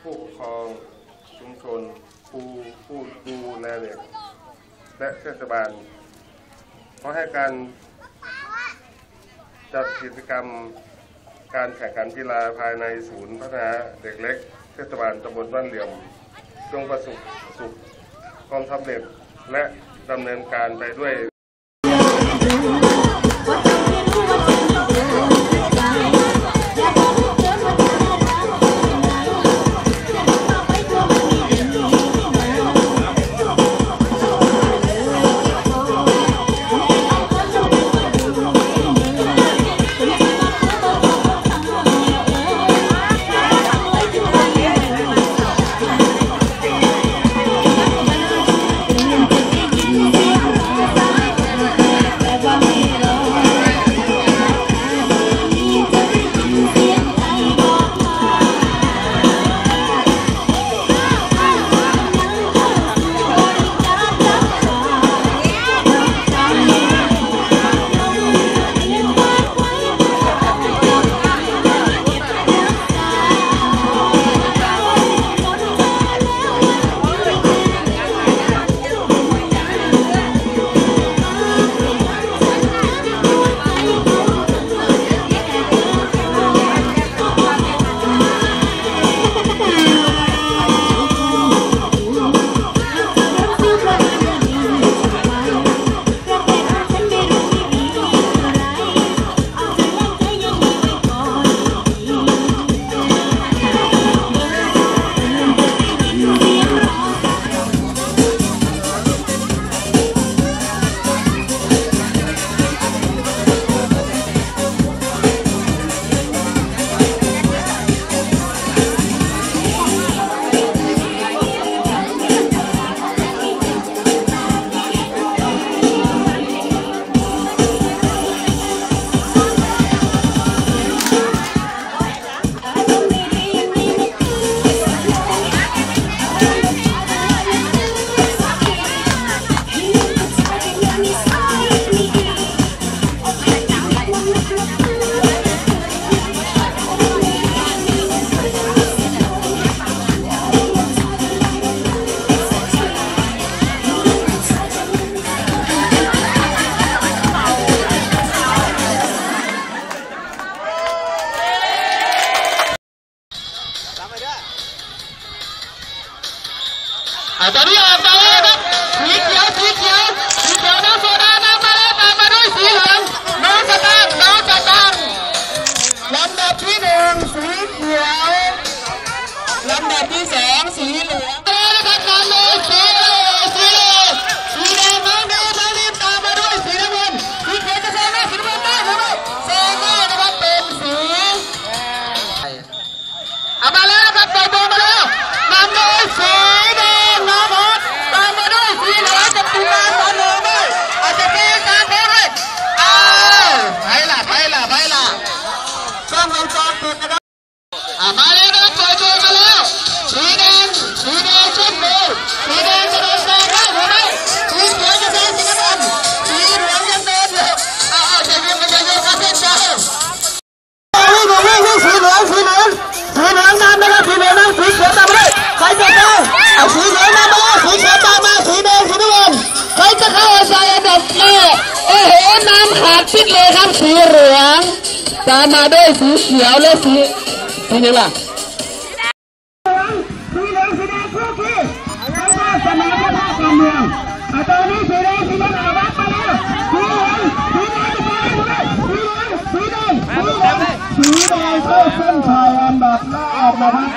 ผู้ปกครองชุมชนครูผู้ดูแลเด็กและเทศบาลเพราะให้การจัดกิจกรรมการแข่งขันกีฬาภายในศูนย์พัฒนาเด็กเล็ก เทศบาลตำบลบ้านเหลี่ยมจงประสบสุขความสำเร็จและดำเนินการไปด้วย องวงจรปิดนะครับอ่ามาแล้วนะครับเปิดโบมาแล้วสีแดงสีแดงชุดเบลสีแดงจะโดนแซงได้หรือไม่สีเขียวจะแซงสีน้ำเงินสีเหลืองยังเดินอยู่อ้าวจะยืนกันจะยืนกันเส้นชัยวิ่งวิ่งวิ่งสีเหลืองสีเหลืองสีเหลืองนำนะครับสีเหลืองนำสีเขียวตามมาด้วยใครจะเข้าเอาสีเหลืองนำมาแล้วสีเขียวตามมาสีแดงสีน้ำเงินใครจะเข้าอาศัยอันดับแรกโอ้โหนำขาดชิดเลยครับสีเหลืองตามมาด้วย สีเขียวและสีสีนี้ล่ะสีเหลืองสีแดงคู่ขี้แล้วก็เสนอคณะการเมืองอะตอนนี้สีแดงสีแดงเอาวัดมาแล้วสีเหลืองสีแดงสีแดงสีเหลืองสีแดงสีแดงสีแดงเข้าเส้นชัยอันดับแรกนะครับ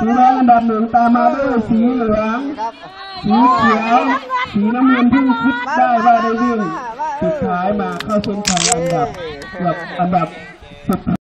สีแดงอันดับหนึ่งตามมาด้วยสีเหลืองสีเขียวสีน้ำเงินเพิ่งคิดได้ว่าได้วิ่งสุดท้ายมาเข้าเส้นชัยอันดับเกือบอันดับสุด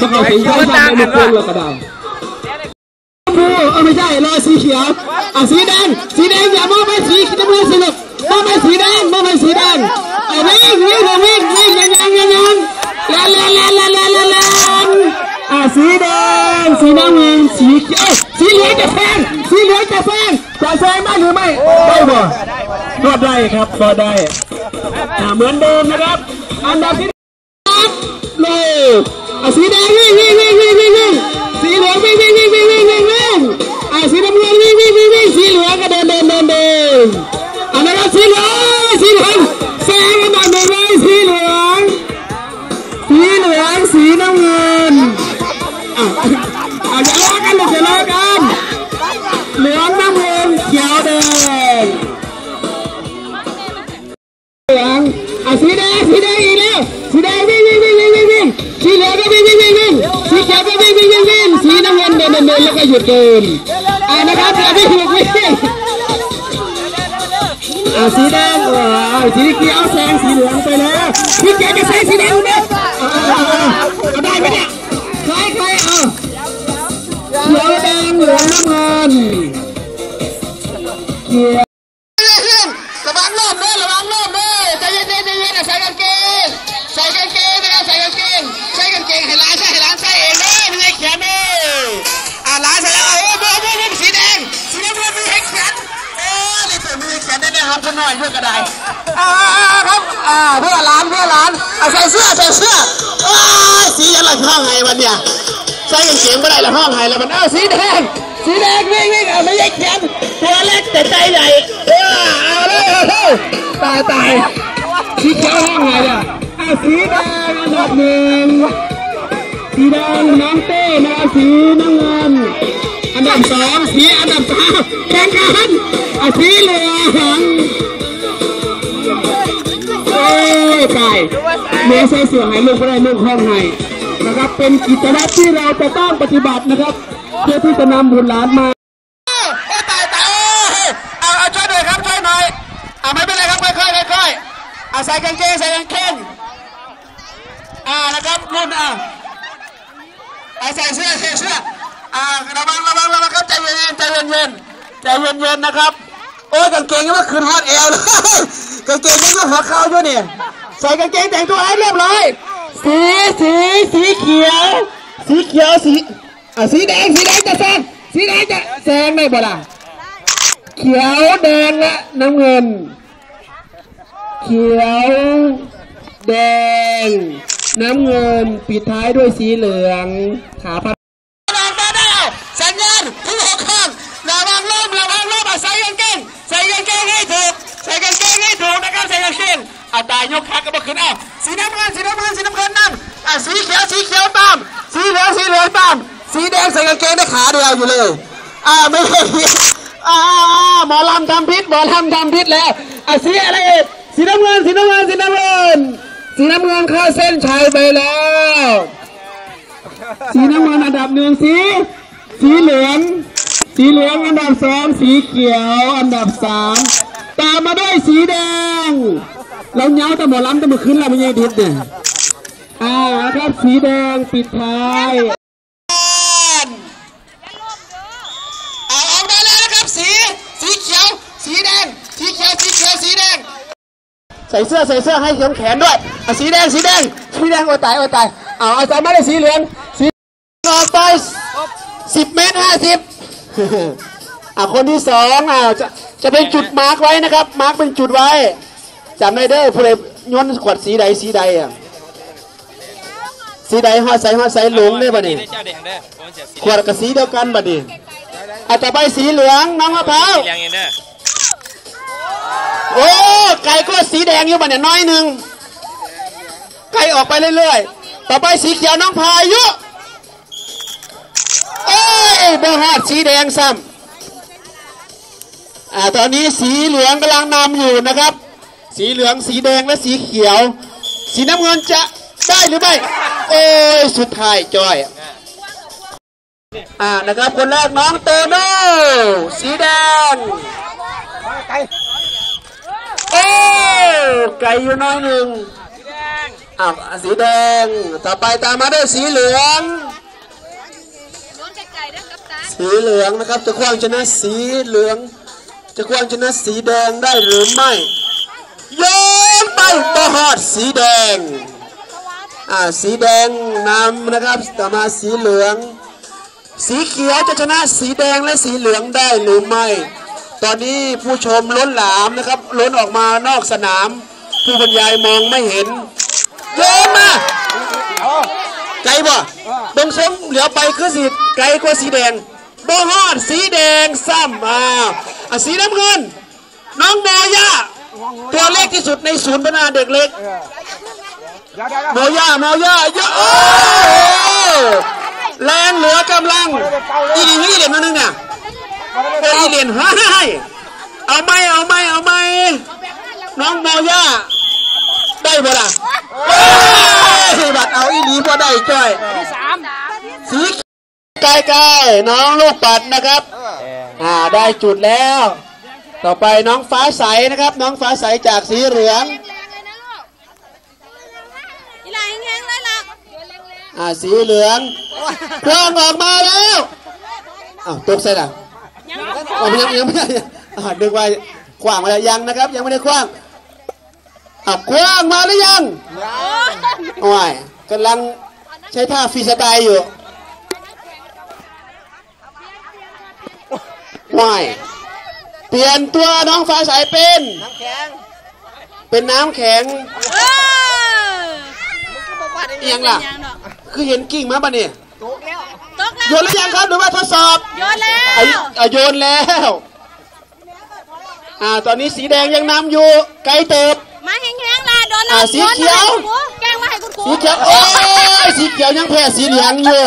มาเข้าถึงใช้บ้านในมุกเลยก็ได้ชมพูเออไม่ใช่รอสีเขียวอะสีแดงสีแดงอย่ามองไปสีน้ำเงินสนุกมองไปสีแดงมองไปสีแดงไอ้วิ่งวิ่งวิ่งวิ่งยังยังยังยังแล่นแล่นแล่นแล่นแล่นแล่นแล่นอะสีแดงสีน้ำเงินสีเขียวสีเหลืองจะแซงสีเหลืองจะแซงจะแซงได้หรือไม่ได้บ่ก็ได้ครับก็ได้เหมือนเดิมนะครับ อันดับที่ครับเลย อะสีแดงวิ่งวิ่งวิ่งวิ่งวิ่งวิ่งสีเหลืองวิ่งวิ่งวิ่งวิ่งวิ่งวิ่งวิ่งอะสีน้ำเงินวิ่งวิ่งวิ่งวิ่งสีเหลืองก็เดินเดินเดินเดินอันนั้นก็สีเหลืองสีเหลืองแซงอันดับหนึ่งเลยสีเหลืองสีเหลืองสีน้ำเงินอะอะอย่าล้อกันลูกอย่าล้อกันเหลืองน้ำเงิน วก็วิ่งวิ่งวิ่งวิ่งสีน้ำเงินเดินเดินเดินแล้วก็หยุดเดินอ่านะครับอย่าวิ่งวิ่งวิ่งอ่าสีแดงเออสีเขียวแซงสีเหลืองไปแล้วพี่แกจะแซงสีแดงไหมเอาได้ไหมเนี่ยใครใครเอาเขียวแดงเหลืองน้ำเงิน หน่อยเพื่อกระไดอ่าครับอ่าเพื่อร้านเพื่อร้านอ่าใส่เสื้อใส่เสื้ออ้าสีอะไรห้องไงวันเนี่ยใส่กางเกงไม่ได้ละห้องไงแล้วมันเอ้าสีแดงสีแดงวิ่งวิ่งอะไม่ให้แขนตัวเล็กแต่ใจใหญ่อ้าเอาเลยเอาเลยตายตายสีเขียวห้องไงอะอะสีแดงอันดับหนึ่งสีแดงน้องเต้นะสีน้ำเงิน อันดับสองสีอันดับสามแข่งกันอะสีเหลืองโอ้ยตายเมียใส่เสื้อให้ลูกก็ได้ลูกห้องให้นะครับ เป็นกิจวัตรที่เราจะต้องปฏิบัตินะครับ เพื่อที่จะนำบุตรหลานมาโอ้ตายตายโอ้เอาเอาช่วยหน่อยครับช่วยหน่อยเอาไม่เป็นไรครับค่อยๆค่อยๆเอาใส่กางเกงใส่กางเกงอ่านะครับรุ่นอะเอาใส่เสื้อเอ่าระวังระวังระวังครับใจเย็นใจเย็นใจเย็นๆนะครับ โอ้ยกางเกงยังไม่ขึ้นฮอตเอวเลยกางเกงยังไม่หัวเข่าอยู่นี่ใส่กางเกงแต่งตัวให้เรียบร้อย สีสีสีเขียว สีเขียวสีอะสีแดงสีแดงจะแซงสีแดงจะแซงได้บ่ล่ะเขียวแดงและน้ำเงิน เขียวแดงน้ำเงินปิดท้ายด้วยสีเหลืองขาพับ กนะครับใส่กาเอะตายยกขาก็มาขึ้นเอาสีน้ำเงินสีน้ำเงินสีน้ำเงินนั่นอะสีเขียวสีเขียวตาม สีเหลืองสีเหลืองตาม สีแดงใส่กางเกงได้ขาเดียวอยู่เลยอ่าไม่ใช่อ่าหมอลำทำพิษหมอลำทำพิษแล้วอะสีอะไรอีกสีน้ำเงินสีน้ำเงินสีน้ำเงินสีน้ำเงินเข้าเส้นชัยไปแล้ว สีน้ำเงินอันดับหนึ่งสีสีเหลืองสีเหลืองอันดับสองสีเขียวอันดับสามตามมาด้วยสีแดง เราเงาแต่หมอลำแต่เมื่อคืนเราไม่ยังดิดเนี่ยอ่าครับสีแดงปิดท้ายเอาออกมาแล้วนะครับสี สีเขียว สีแดง สีเขียว สีเขียว สีแดง ใส่เสื้อใส่เสื้อให้เขียวแขนด้วยอะสีแดง สีแดง สีแดงโอ้ยตายโอ้ยตายเอาอาจารย์ไม่ได้สีเหลือง สีต่อไปสิบเมตรห้าสิบอะคนที่สองอะจะจะเป็นจุดมาร์กไว้นะครับ มาร์กเป็นจุดไว้ จำได้เด้อผู้ใดย้อนขวดสีใดสีใดอะสีใดฮอดใส่ฮอดใส่หลงได้ป่ะนี่เจ้าแดงเด้อผมเสียสีขวดกับสีเดียวกันบัดนี้อาจจะไปสีเหลืองน้องมะพร้าวแดงเองเด้อโอ้ไก่ก็สีแดงอยู่บัดเนี่ยน้อยหนึ่งไก่ออกไปเรื่อยๆต่อไปสีเขียวน้องพายุเอ้ยบฮอดสีแดงซ้ำอ่าตอนนี้สีเหลืองกำลังนำอยู่นะครับ สีเหลืองสีแดงและสีเขียว สีน้ำเงินจะได้หรือไม่ โอ้ยสุดท้ายจอย อ่านะครับคนแรกน้องโตโน่สีแดงโอ้ไก่อยู่น้อยหนึ่งอ้าวสีแดง ต่อไปตามมาด้วยสีเหลืองน้องไก่ๆด้วยกับตาสีเหลืองนะครับจะคว้างชนะสีเหลือง จะคว้างชนะสีแดงได้หรือไม่ โยนไปประหอดสีแดงอ่าสีแดงนำนะครับต่อมาสีเหลือง สีเขียวจะชนะสีแดงและสีเหลืองได้หรือไม่ ตอนนี้ผู้ชมล้นหลามนะครับล้นออกมานอกสนาม ผู้บรรยายมองไม่เห็นโยนมาไกลบ่ตรงสงเหลือไปคือสีไกลกว่าสีแดงบ่ฮอดสีแดงซ้ำอ่าสีน้ำเงิน น้องโมย่า ตัวเล็กที่สุดในศูนย์พัฒนาเด็กเล็กเดี๋ยวเดี๋ยวโมย่าโมย่าเยอะโอ้แรงเหลือกำลังอีเหรียญอีเหรียญมาหนึ่งเนี่ยเอออีเหรียญให้เอาไหมเอาไหมเอาไหมน้องโมย่าได้บ่ล่ะเอ้ยบัดเอาอีหลีบ่ได้จ้อยสีใกล้ๆน้องลูกปัดนะครับ อ่าได้จุดแล้ว ต่อไปน้องฟ้าใสนะครับ น้องฟ้าใสจากสีเหลืองแรงๆเลยนะลูกอีหลาแรงๆเลยล่ะโยนแรงอ่าสีเหลืองเครื่องออกมาแล้วอ้าวตกใส่หลังๆยังอ๋อยังยังไม่ได้อ่าดึงไว้ขว้างมาแล้วยังนะครับ ยังไม่ได้ขว้างอ่าขว้างมาหรือยังโอ้ยโอ้ยกำลังใช้ท่าฟรีสไตล์อยู่ว้าย เปลี่ยนตัวน้องฟ้าใสเป็นเป็นน้ำแข็งเออเอียงล่ะยังดอกคือเห็นกิ่งมาปะเนี่ยตกแล้วโยนหรือยังครับหรือว่าทดสอบ โยนแล้วอะอะโยนแล้วอ่าตอนนี้สีแดงยังนำอยู่ไกลเติบมาแห้งๆล่ะโดนอ่าสีเขียวแกล้งมาให้คุณครูสีเขียวโอ้ยสีเขียวยังแพ้สีเหลืองอยู่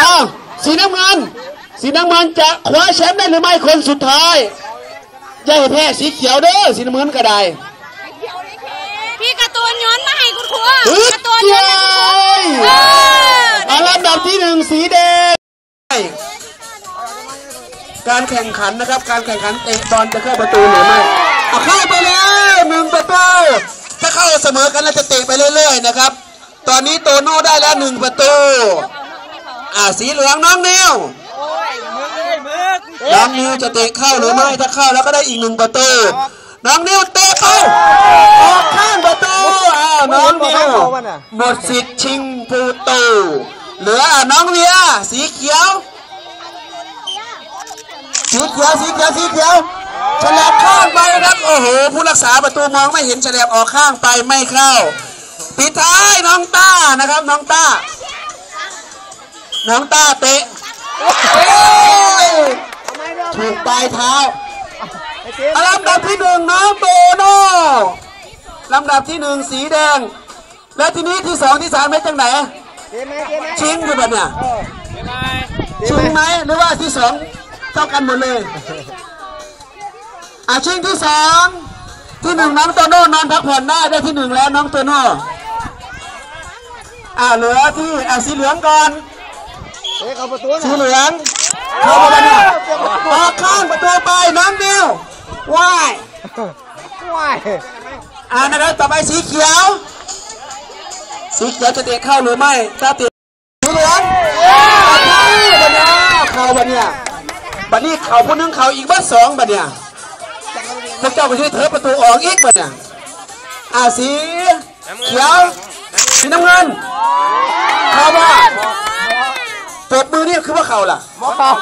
อ้าวสีน้ำเงิน สีน้ำเงินจะคว้าแชมป์ได้หรือไม่คนสุดท้ายอย่าให้แพ้สีเขียวเด้อสีน้ำเงินก็ได้พี่การ์ตูนโยนมาให้คุณครูฮึดการ์ตูนโยเย้นมาให้คุณครูเอออ่าลำดับที่หนึ่งสีแดงการแข่งขันนะครับ การแข่งขันเตะบอลจะเข้าประตูหรือไม่เอาเข้าไปแล้วหนึ่งประตูถ้าเข้าเสมอกันแล้วจะเตะไปเรื่อย ๆ นะครับ ตอนนี้โตโน่ได้แล้วหนึ่งประตูอ่าสีเหลืองน้องนิว น้องนิวจะเตะเข้าหรือไม่ถ้าเข้าแล้วก็ได้อีกหนึ่งประตูน้องนิวเตะเข้าออกข้างประตูอ้าวน้องนิวหมดสิทธิ์ชิงประตูเหลืออะน้องเวียสีเขียว สีเขียวสีเขียวสีเขียวฉลบข้างไปนะครับโอ้โหผู้รักษาประตูมองไม่เห็นฉลบออกข้างไปไม่เข้าปิดท้ายน้องต้านะครับน้องต้า น้องต้าเตะโอ้ย ถูกปลายเท้าอะลำดับที่หนึ่งน้องโตโน่ลำดับที่หนึ่งสีแดง และทีนี้ที่สองที่สามเป็นจังไหนชิงคือแบบเนี่ยชิงไหมหรือว่าที่สองเท่ากันหมดเลยอะชิงที่สองที่หนึ่งน้องโตโน่นอนพักผ่อนได้ได้ที่หนึ่งแล้วน้องโตโน่อ่าเหลือที่อะสีเหลืองก่อนสีเหลือง เข้าไปแล้วเนี่ยออกข้างประตูไปน้องดิวว่ายอ่านะครับต่อไปสีเขียว สีเขียวจะเตะเข้าหรือไม่ถ้าเตะสีเหลืองเข้าบัดเนี่ยเข้าบัดเนี่ยบัดนี้เข่าผู้หนึงเข่าอีกบัดสองบัดเนี่ยพวกเจ้าไปช่วยเถอะประตูออกอีกบัดเนี่ยอ่าสีเขียวสีน้ำเงินเข้าบ่ ตบมือนี่คือว่าเข่าล่ะ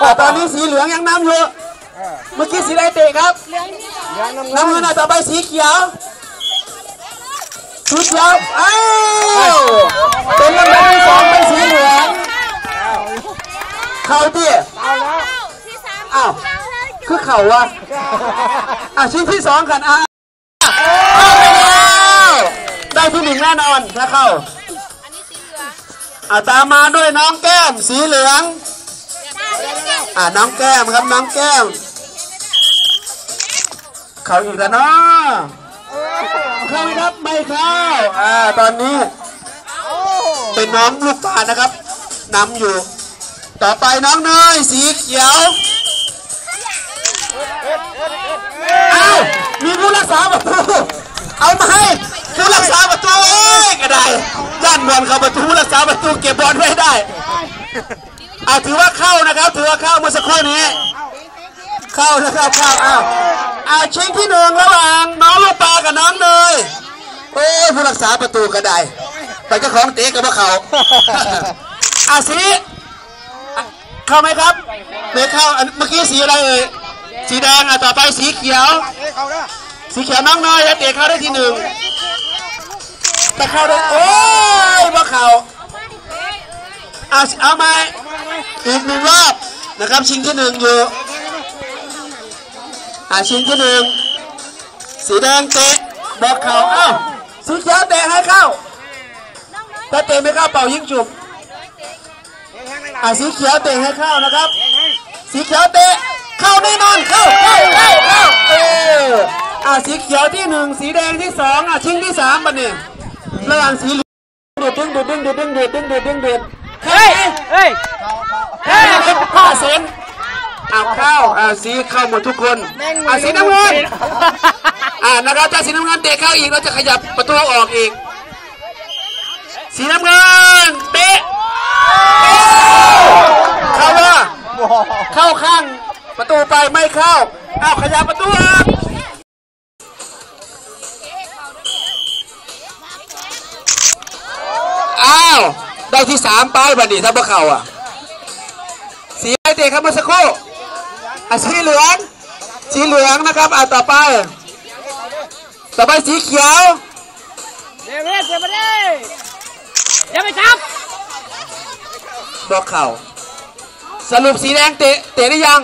แต่ตอนนี้สีเหลืองยังนำอยู่เมื่อกี้สีอะไรเตะครับน้ำเงินอะต่อไปสีเขียวสีเขียวเอ้าวเป็นลำดับที่สองเป็นสีเหลืองเข่าที่ที่สามอ้าวคือเข่าวะอะชิ้นที่สองกันอะเอาไปแล้วได้ที่หนึ่งแน่นอนถ้าเข้า อ่าตามมาด้วยน้องแก้มสีเหลือง อ่าน้องแก้มครับน้องแก้ม เขาอีกแล้วเนาะเข้าไหมครับไม่เข้าอ่าตอนนี้ เป็นน้องลูกปลานะครับนำอยู่ ต่อไปน้องเนยสีเขียวเอ้ามีผู้รักษาประตูเอามาให้ผู้รักษา ก็บบอลไว้ได้เอาถือว่าเข้านะครับ ถือว่าเข้าเมื่อสักครู่นี้ เข้านะครับเข้าอ้าวอ้าวชิงที่หนึ่งระหว่างน้องลูกปลากับน้องเนยโอ้ยผู้รักษาประตูก็ได้แต่เจ้าของเตะกับพวกเขาอาสีอะเข้าไหมครับไม่เข้าอันเมื่อกี้สีอะไรเอ่ยสีแดงอะต่อไปสีเขียว สีเขียวน้องเนยจะเตะเข้าได้ทีหนึ่งแต่เข้าได้โอ้ยพวกเขา เอาเอาไหมอีกหนึ่งรอบนะครับ ชิงที่หนึ่งอยู่อาชิงที่หนึ่งสีแดงเตะบอกเขาเอ้าสีเขียวเตะให้เข้าถ้าเตะไม่เข้าเป่ายิงจุบอ่าสีเขียวเตะให้เข้านะครับ สีเขียวเตะเข้าแน่นอนเข้าเข้าเข้าเข้าเอออ่าสีเขียวที่หนึ่งสีแดงที่สองอะชิงที่สามบัดเนี่ยระหว่างสีเหลืองดูดดึงดูดดึงดูดดึงดูดดึงดูดดึงดูด เฮ้ย เฮ้ยเฮ้ยห้าเซนเอาเข้าอ่าสีเข้าหมดทุกคนอ่าสีน้ำเงินอ่านะครับถ้าสีน้ำเงินเตะเข้าอีกเราจะขยับประตูออกอีก สีน้ำเงินเตะเข้าว่าเข้าข้างประตูไปไม่เข้าเอาขยับประตูออกอ้าว ได้ที่สามไปบัดนี้ถ้าพวกเขาอะ สีอะไรเตะครับเมื่อสักครู่อะสีเหลือง สีเหลืองนะครับอะต่อไป ต่อไปสีเขียวเดี๋ยวเดี๋ยวเดี๋ยวไปดิเดี๋ยวไปจับบอกเข่า สรุปสีแดงเตะเตะได้ยัง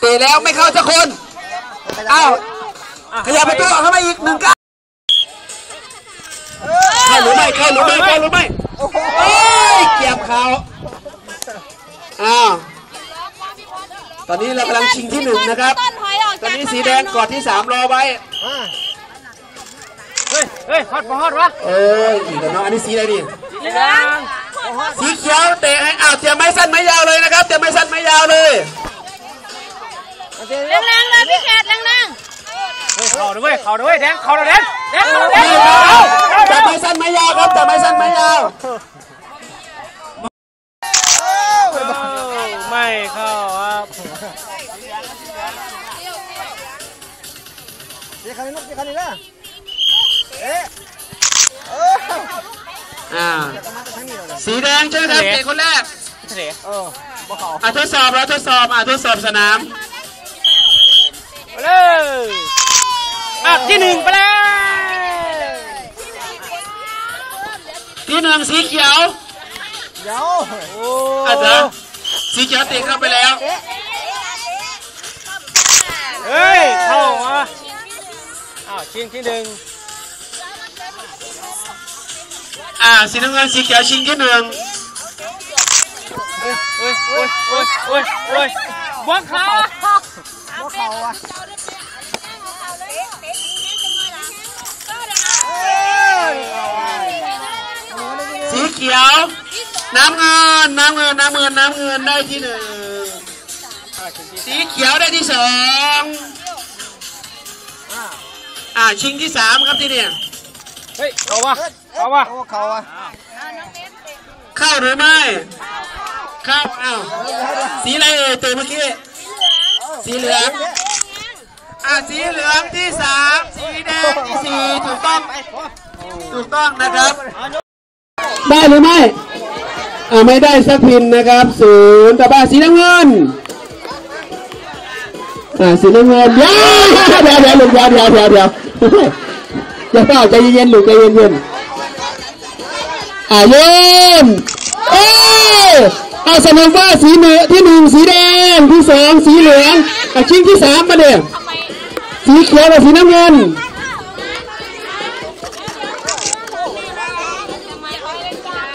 เตะแล้วไม่เข้าสักคน อ้าว ขยับประตูออกเข้ามาอีกหนึ่งก้าวเข้าหรือไม่เข้าหรือไม่เข้าหรือไม่ โอ้ยเกี่ยบเขาอ้าวตอนนี้เรากำลังชิงที่หนึ่งนะครับต้นถอยออกตอนจากนี้สีแดงกอดที่สามรอไว้ เฮ้ยเฮ้ยฮอดบ่ฮอดวะเอ้ยอีกแล้วเนาะอันนี้สีอะไรดิเหลืองสีเขียวเตะให้อ้าวเตรียมไม้สั้นไม้ยาวเลยนะครับเตรียมไม้สั้นไม้ยาวเลยแรงๆเลยพี่แขกแรงเฮ้ยเข่าด้วยเข่าด้วยแดงเข่าด้วยแดงแดงเข่าด้วยแด ไม่งเข้าจับไม้สั้นไม้ยาวครับจับไม้สั้นไม้ยาวไม่เข้าครับอ่าสีแดงใช่ไหมครับเตะคนแรกเสียอะทดสอบแล้วทดสอบอะทดสอบสนามไปเลยอะที่หนึ่งไปเลย ที่หนึ่งสีเขียวโอ้อาจารย์สีเขียวเตะเข้าไปแล้ว เฮ้ย เข้ามาอ้าวชิงที่หนึ่งอ่าสีน้ำเงินสีเขียวชิงที่หนึ่งโอ้ยโอ้ยโอ้ยโอ้ยโอ้ยโอ้ยบัวขาวสีเขี ยว น้ำเงิน น้ำเงิน น้ำเงิน น้ำเงินได้ที่หนึ่งสีเขียวได้ที่สองอ่าชิงที่สามครับที่เนี่ยเฮ้ยเข้าวะเข้าวะเข้าหรือไม่เข้าอ้าวสีอะไรเอ่ยตัวเมื่อกี้สีเหลืองอ่าสีเหลืองที่สามสีแดงที่สี่ถูกต้องถูกต้องนะครับ ได้หรือไม่อ่าไม่ได้สักพินนะครับศูนย์ต่อไปสีน้ำเงินอ่าสีน้ำเงินเดี๋ยวเดี๋ยวเดี๋ยวลูกเดี๋ยวเดี๋ยวเดี๋ยวเดี๋ยวอย่าเฝ้าใจเย็นๆลูกใจเย็นๆอ่าโยนเอ้ยเอาสรุปว่าสีเหนือที่หนึ่งสีแดงที่สองสีเหลืองอะชิงที่สามมาเดี๋ยสีเขียวกับสีน้ำเงิน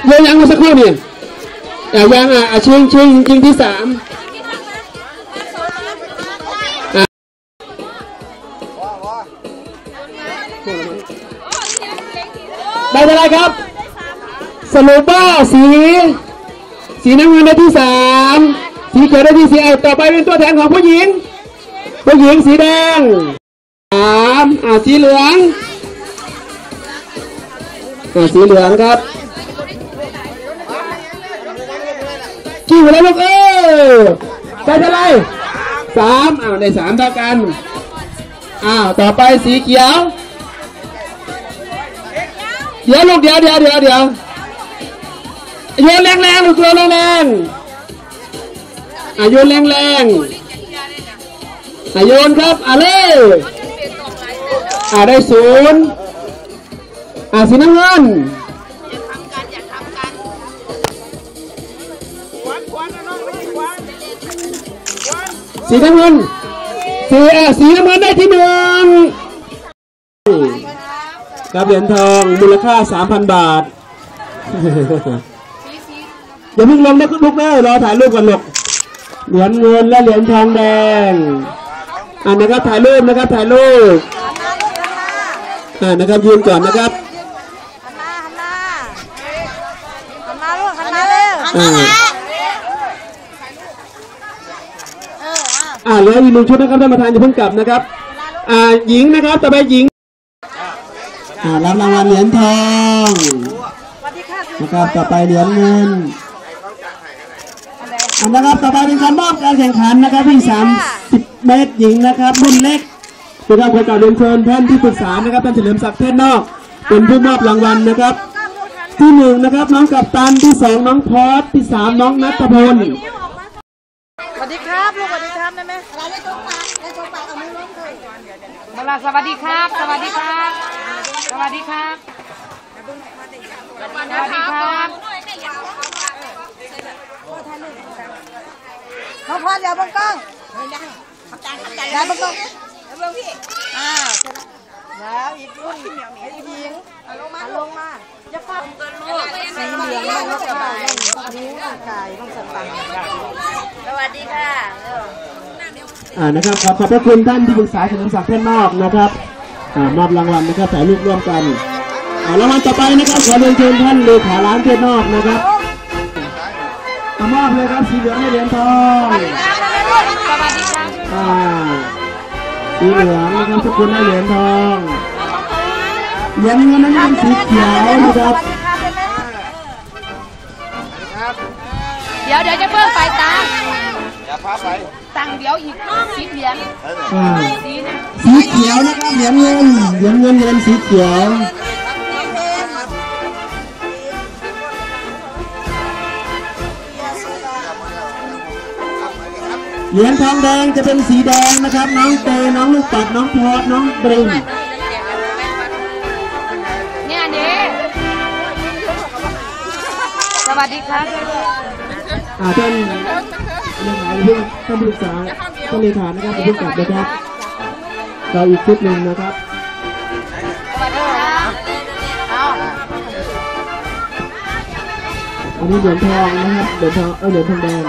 โยนยังมาสักครู่นี่อะยังอะอะชิงชิงชิงที่สามอะได้เท่าไรครับสรุปว่าสี สีน้ำเงินได้ที่สามสีเขียวได้ที่สี่เอาต่อไปเป็นตัวแทนของผู้หญิง ผู้หญิงสีแดงสามอ่าสีเหลืองอ่าสีเหลืองครับ กี่หัวแล้วลูกเออได้เท่าไรสามอ้าวได้สามเท่ากันอ้าวต่อไปสีเขียวเดี๋ยวลูกเดี๋ยวเดี๋ยวเดี๋ยวเดี๋ยวโยนแรงๆลูกโยนแรงๆอะโยนแรงๆอะโยนครับอะเลยอะได้ศูนย์อะสีน้ำเงิน สีน้ำเงินสีอะสีน้ำเงินได้ที่หนึ่งครับเหรียญทองมูลค่า 3,000 บาท อย่าเพิ่งลงนะลูกแม่รอถ่ายรูปก่อนลูกเหรียญเงินและเหรียญทองแดงอ่านะครับถ่ายรูปนะครับถ่ายรูปอ่านะครับยืนก่อนนะครับหันหน้าหันหน้าหันหน้าลูกหันหน้าเร็วหันหอ่า น้าเอ ออะอ่าเหลืออีกหนึ่งชุดนะครับท่านประธานอย่าเพิ่งกลับนะครับ อ่าหญิงนะครับต่อไปหญิงอ่ารับรางวัลเหรียญทองสวัสดีค่ะนะครับต่อไปเหรียญเงินอันนะครับต่อไปเป็นการมอบการแข่งขันนะครับวิ่ง30 เมตรหญิงนะครับรุ่นเล็กนะครับขอกราบเรียนเชิญท่านที่ปรึกษานะครับท่านเฉลิมศักดิ์เทศนอก เป็นผู้มอบรางวัลนะครับ ที่หนึ่งนะครับน้องกัปตันที่สองน้องพอสที่สามน้องนัทพลสวัสดีครับลูก ลาสวัสดีครับ สวัสดีครับ สวัสดีครับ สวัสดีครับน้องพรอย่าบังกล้องอย่าบังกล้องอย่าบังพี่อ่าเสร็จแล้วแล้วอีกรุ่นอีกหญิงเอา ลงมาลงมาจะฟังกันลูกสีเหลืองน้องกระบาดน้องนิ้วน้องกายน้องสตังค์สวัสดีค่ะอ่านะครับขอขอบพระคุณท่านที่ปรึกษาเฉลิมศักดิ์เทศนอกนะครับอ่ามอบรางวัลนะครับถ่ายรูปร่วมกันอ่ารางวัลต่อไปนะครับขอเรียนเชิญท่านเลขาร้านเทศนอกนะครับมามอบเลยครับสีเหลืองให้เหรียญทองสวัสดีครับอ่าสีเหลืองนะครับทุกคนได้เหรียญทองเหรี ยญเงินนั้นเป็นสีเขียวนะครับเดี๋ยวเดี๋ยวจะเพิ่มไปตังตังเดี๋ยวอีกสิบเหรียญอ่าสีนะสีเขียวนะครับเหรียญเงินเหรียญเงินเหรียญสีเขียวเหรียญทองแดงจะเป็นสีแดงนะครับ น้องเตน้องลูกปัดน้องพอดน้องบริง วัสดีครับอ่าท่านเลขาเพื่อนท่านปรึกษาท่านเลขานะครับอย่าเพิ่งกลับนะครับเราอีกชุดหนึ่งนะครับสวัสดีครับเอาอันนี้เหรียญทองนะครับเหรียญทองเออเหรียญทองแดง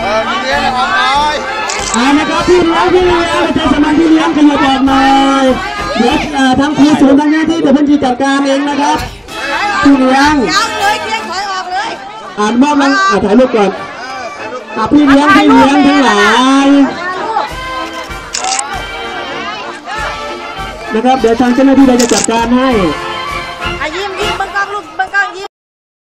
เออมีเลี้ยงของน้อยอ่านะครับพี่เลี้ยงพี่เลี้ยงอาจารย์สมานพี่เลี้ยงขยับออกหน่อย เดี๋ยวอ่าทางครูศูนย์ทางหน้าที่เดี๋ยวเพิ่นจะจัดการเองนะครับพี่เลี้ยงยับเลยเกียงถอยออกเลยอ่านมอบรางอ่าถ่ายรูปก่อนอ่าพี่เลี้ยงพี่เลี้ยงทั้งหลายนะครับเดี๋ยวทางเจ้าหน้าที่เราจะจัดการให้